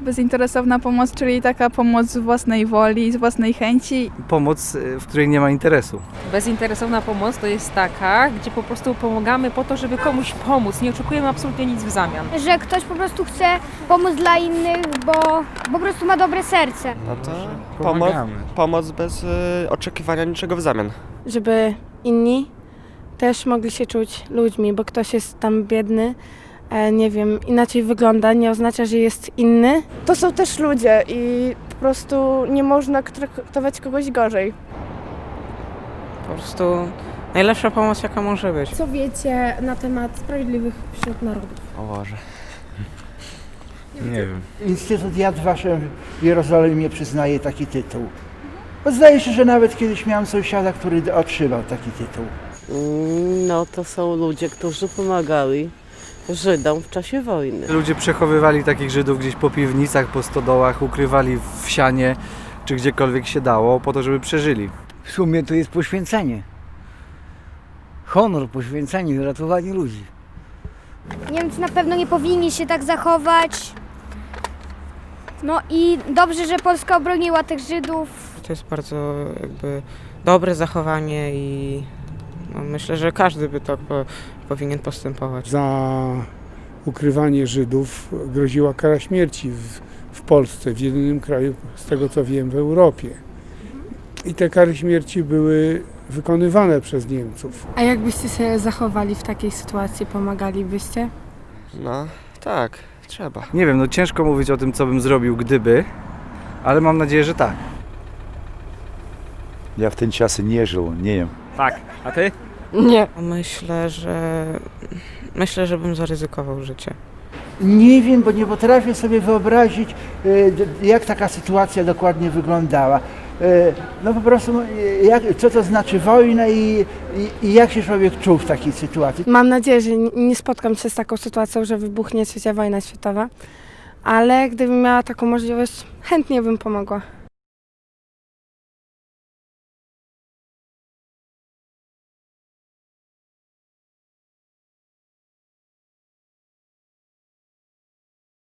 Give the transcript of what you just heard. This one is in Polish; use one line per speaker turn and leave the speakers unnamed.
Bezinteresowna pomoc, czyli taka pomoc z własnej woli, z własnej chęci.
Pomoc, y, w której nie ma interesu.
Bezinteresowna pomoc to jest taka, gdzie po prostu pomagamy po to, żeby komuś pomóc. Nie oczekujemy absolutnie nic w zamian.
że ktoś po prostu chce pomóc dla innych, bo po prostu ma dobre serce.
No to pomoc, pomoc bez y, oczekiwania niczego w zamian.
żeby inni też mogli się czuć ludźmi, bo ktoś jest tam biedny, e, nie wiem, inaczej wygląda, nie oznacza, że jest inny.
To są też ludzie i po prostu nie można traktować kogoś gorzej.
Po prostu najlepsza pomoc, jaka może być.
Co wiecie na temat sprawiedliwych wśród narodów?
O Boże.
Nie wiem.
Instytut Yad Vashem w Jerozolimie przyznaje taki tytuł. Bo zdaje się, że nawet kiedyś miałem sąsiada, który otrzymał taki tytuł.
No to są ludzie, którzy pomagali Żydom w czasie wojny.
Ludzie przechowywali takich Żydów gdzieś po piwnicach, po stodołach, ukrywali w sianie, czy gdziekolwiek się dało, po to, żeby przeżyli.
W sumie to jest poświęcenie. Honor, poświęcenie, ratowanie ludzi.
Niemcy na pewno nie powinni się tak zachować. No i dobrze, że Polska obroniła tych Żydów.
To jest bardzo jakby dobre zachowanie i myślę, że każdy by tak po, powinien postępować.
Za ukrywanie Żydów groziła kara śmierci w, w Polsce, w jedynym kraju, z tego co wiem, w Europie. I te kary śmierci były wykonywane przez Niemców.
A jakbyście się zachowali w takiej sytuacji, pomagalibyście?
No, tak, trzeba.
Nie wiem, no ciężko mówić o tym, co bym zrobił, gdyby, ale mam nadzieję, że tak.
Ja w ten czasy nie żył, nie wiem.
Tak. A ty?
Nie.
Myślę, że myślę, że bym zaryzykował życie.
Nie wiem, bo nie potrafię sobie wyobrazić, e, jak taka sytuacja dokładnie wyglądała. E, No po prostu, e, jak, co to znaczy wojna i, i, i jak się człowiek czuł w takiej sytuacji.
Mam nadzieję, że nie spotkam się z taką sytuacją, że wybuchnie trzecia wojna światowa, ale gdybym miała taką możliwość, chętnie bym pomogła.